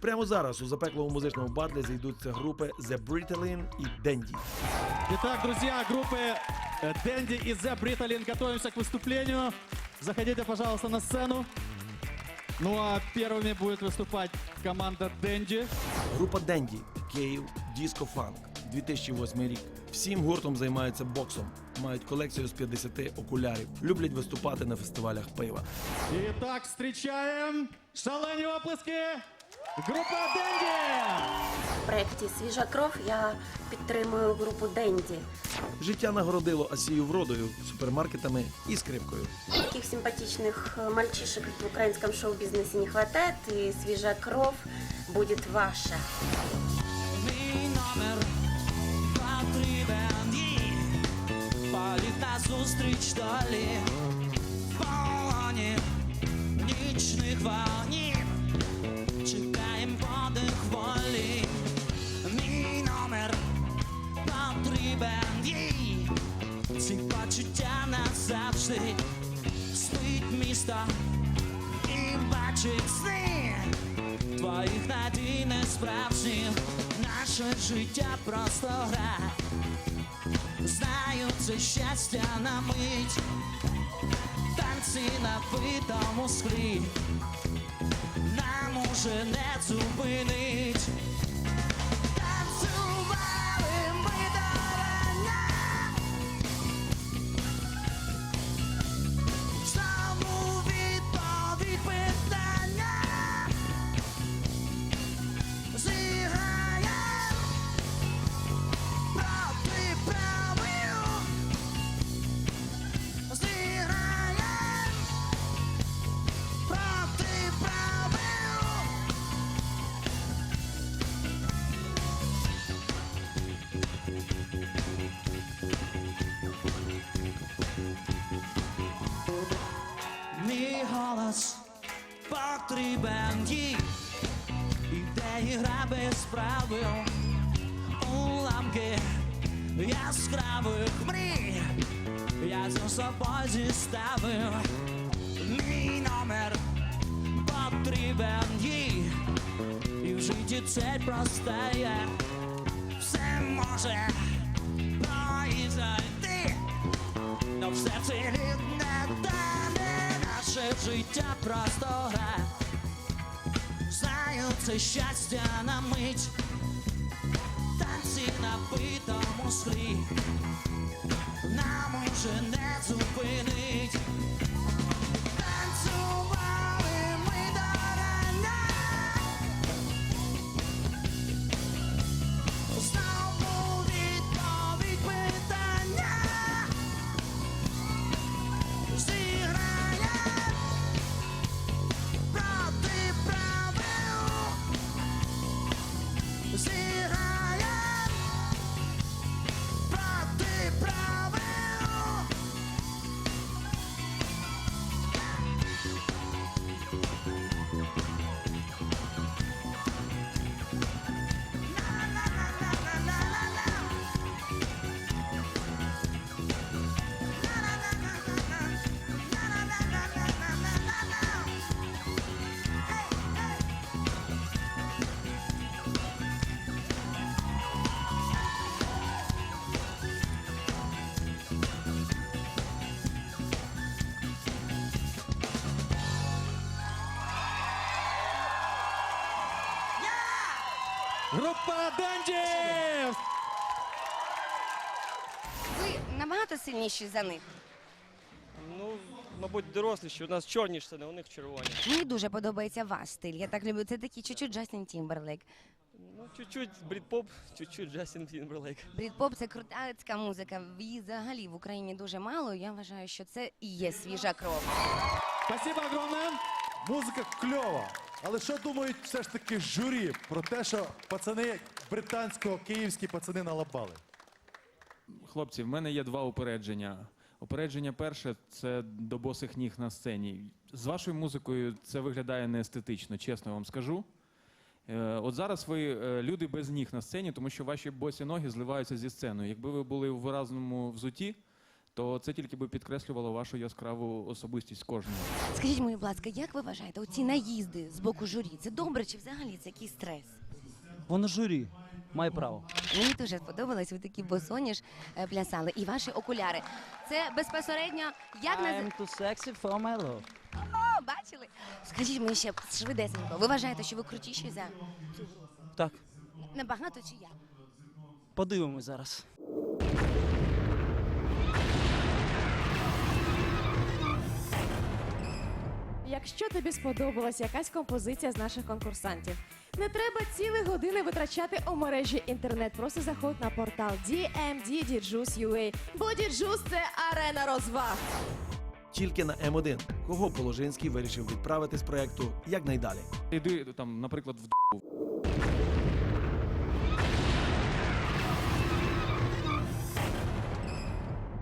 Прямо зараз у запеклому музичному батлі зійдуться групи The Britalin і Денді. Итак, друзья, группы э, Дэнди и The Бриталин готовимся к выступлению. Заходите, пожалуйста, на сцену. Ну а первыми будет выступать команда Дэнди. Група Денді Київ Діско Фанк 2008 рік. Всім гуртом займаються боксом. Мають колекцію з 50 окулярів. Люблять виступати на фестивалях пива. Итак, встречаем шалені оплески. Група Дэнди! В проєкті Свіжа кров я підтримую групу Денді. Життя нагородило Асію вродою, супермаркетами і скрипкою. Таких симпатичных э, мальчишек в украинском шоу-бизнесе не хватает, и свежая кровь будет ваша. Мій номер потрібен їй Політ назустріч долі В полоні нічних вогнів Назавжди Спить місто і бачить сни. Твоїх надій не справжніх Наше життя просто гра. Знаю, це щастя на мить. Танці на битому склі. Нам уже не зупинить потрібен їй Ідеї гра без правил Уламки яскравих мрій. Я за собою зіставив Мій номер потрібен їй. І в житті це простає. Все може произойти Но в серці рідне дане Наше життя просто гра Знаю, це щастя на мить Танці на битому склі Нам уже не зупинить набагато сильніші за них. Ну, мабуть, доросліші. У нас чорні штани, у них червоні. Мені дуже подобається ваш стиль. Я так люблю. Це такий чуть-чуть Джастін Тімберлейк. Ну, чуть-чуть брід-поп, чуть-чуть Джастін Тімберлейк. Брідпоп це крутацька музика. Її взагалі в Україні дуже мало. Я вважаю, що це і є свіжа кров. Спасибо огромное. Музика кльова. Але що думають все ж таки журі про те, що пацани британського київські пацани налабали? Хлопці, в мене є два упередження. Упередження перше це до босих ніг на сцені. З вашою музикою це виглядає неестетично, чесно вам скажу. Е, От зараз ви е, люди без ніг на сцені, тому що ваші босі ноги зливаються зі сценою. Якби ви були в виразному взуті, то це тільки би підкреслювало вашу яскраву особистість кожного. Скажіть мені, будь ласка, як ви вважаєте, оці наїзди з боку журі, це добре чи взагалі це якийсь стрес? Воно журі. Має право. Мені дуже сподобалось, ви такі босоніж е, плясали. І ваші окуляри. Це безпосередньо як на I'm too sexy for my love. О, бачили? Скажіть мені ще швидесенько. Ви вважаєте, що ви крутіші за Так, набагато чи як? подивимось зараз. Якщо тобі сподобалась якась композиція з наших конкурсантів, не треба цілі години витрачати у мережі інтернет. Просто заходь на портал DMD DJUS.UA, бо DJUS – це арена розваг. Тільки на М1. Кого Положинський вирішив відправити з проекту якнайдалі. Іди там, наприклад, в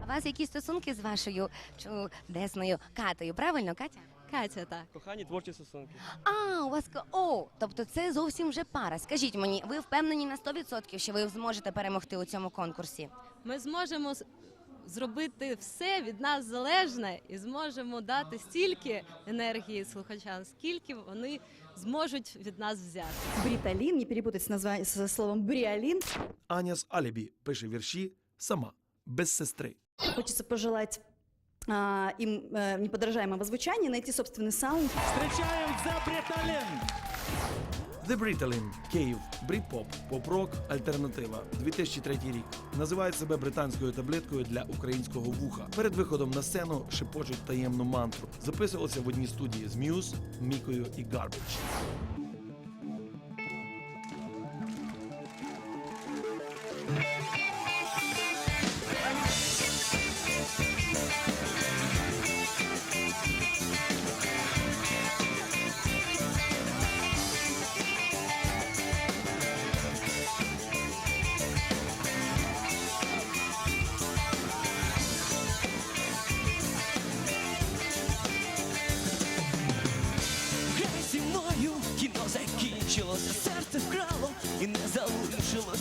А у вас які стосунки з вашою чудесною Катою? Правильно, Катя? Катя, так. Кохані творчі стосунки. А, у вас ка- о, тобто це зовсім вже пара. Скажіть мені, ви впевнені на 100%, що ви зможете перемогти у цьому конкурсі? Ми зможемо з- зробити все від нас залежне і зможемо дати стільки енергії слухачам, скільки вони зможуть від нас взяти. Бриталин, не перепутать с, названием, со словом бриолин. Аня з Алібі пише вірші сама, без сестри. Хочется пожелать а, им э, неподражаемого звучания, найти собственный саунд. Встречаем The Бриталин! The Britalin, Київ, Брітпоп, поп-рок, альтернатива, 2003 рік. Називають себе британською таблеткою для українського вуха. Перед виходом на сцену шепочуть таємну мантру. Записувалися в одній студії з Muse, Мікою і Garbage.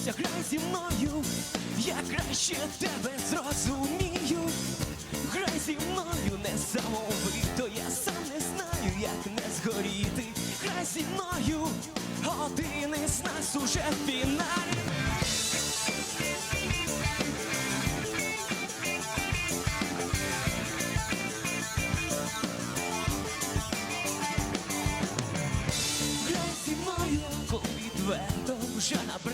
Залишилося. Грай зі мною, я краще тебе зрозумію. Грай зі мною несамовито, я сам не знаю, як не згоріти. Грай зі мною, один із нас уже в фіналі. Вже кілометри,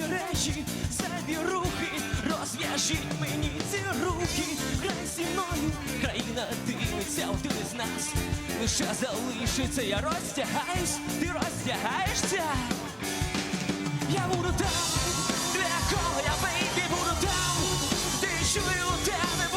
зайві речі, зайві рухи, розв'яжіть мені ці руки, грай зі мною, країна дивиться, один із нас. Лише залишиться, я розтягаюсь, ти роздягаєшся. Я буду там, для кого я бейбі буду там, ти чую тебе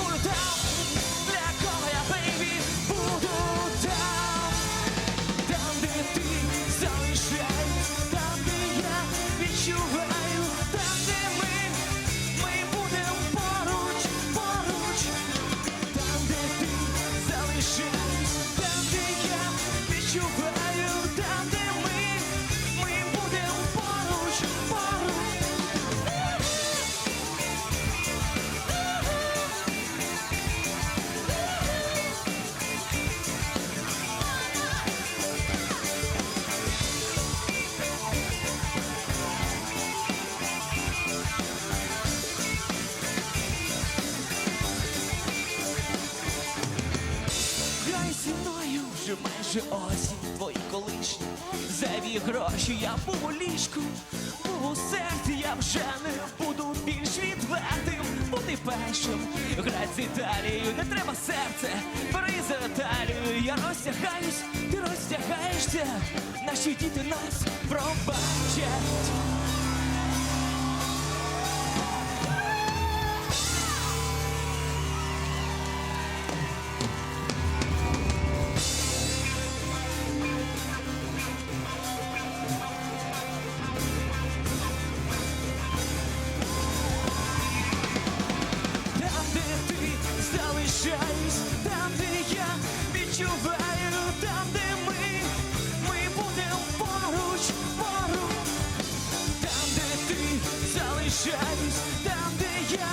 вже осінь твої колишні Зайві гроші, я був у ліжку, був у серці, я вже не буду більш відвертим. Бути першим, грай з Італією, не треба серце, бери за Італію, я розтягаюсь, ти розтягаєшся, наші діти нас там, де ми, ми будемо поруч, поруч, там, де ти залишаєш, там, де я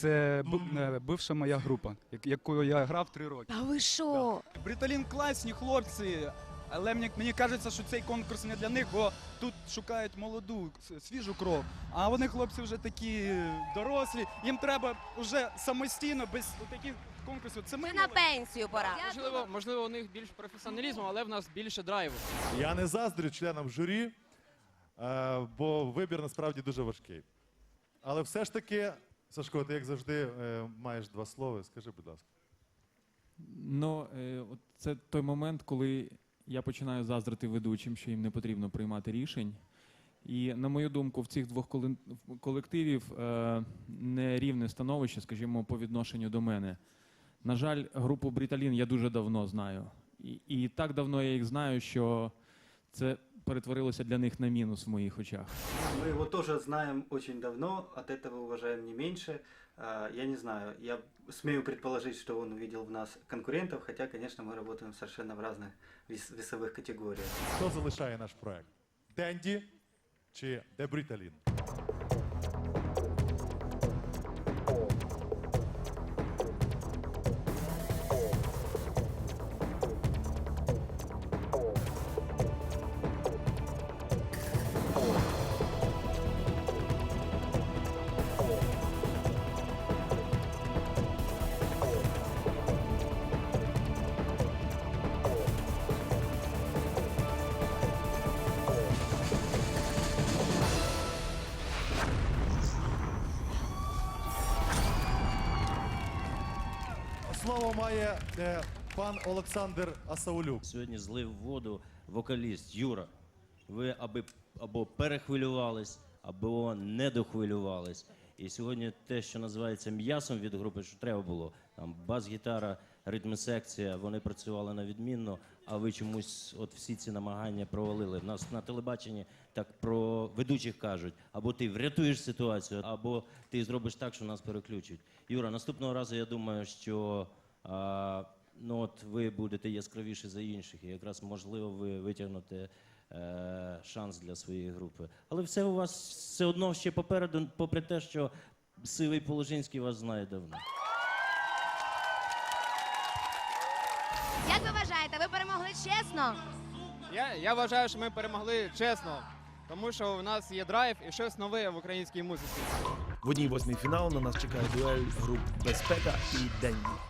це, це е, бивша моя група, як- якою я грав три роки. Та ви що? Бриталін класні хлопці, але мені, мені кажеться, що цей конкурс не для них, бо тут шукають молоду, с- свіжу кров. А вони хлопці вже такі дорослі, їм треба вже самостійно, без таких конкурсів. Це ми Вже на пенсію пора. Можливо, можливо, у них більше професіоналізму, але в нас більше драйву. Я не заздрю членам журі, е, бо вибір насправді дуже важкий. Але все ж таки, Сашко, ти як завжди е, маєш два слова. Скажи, будь ласка. Ну, е, це той момент, коли я починаю заздрити ведучим, що їм не потрібно приймати рішень. І на мою думку, в цих двох колективів е, нерівне становище, скажімо, по відношенню до мене. На жаль, групу Бріталін я дуже давно знаю. І, і так давно я їх знаю, що це перетворилося для них на мінус в моїх очах. Мы его тоже знаем очень давно, от этого уважаем не меньше. А, Я не знаю, я смею предположить, что он увидел в нас конкурентов, хотя, конечно, мы работаем совершенно в разных вес- весовых категориях. Хто залишає наш проект? Денді чи Дебріталін? Слово має е, пан Олександр Асаулюк. Сьогодні злив воду вокаліст Юра. Ви аби або перехвилювались, або не дохвилювались. І сьогодні те, що називається м'ясом від групи, що треба було, там бас-гітара, ритм-секція, вони працювали на відмінно, а ви чомусь от всі ці намагання провалили. В нас на телебаченні так про ведучих кажуть: або ти врятуєш ситуацію, або ти зробиш так, що нас переключать. Юра, наступного разу я думаю, що ну от ви будете яскравіші за інших, і якраз можливо ви витягнете е, шанс для своєї групи. Але все у вас все одно ще попереду, попри те, що сивий Положинський вас знає давно. Як ви вважаєте, ви перемогли чесно? Я, я вважаю, що ми перемогли чесно, тому що у нас є драйв і щось нове в українській музиці. В одній восьмій фіналу на нас чекає дуель груп Безпека і Денді.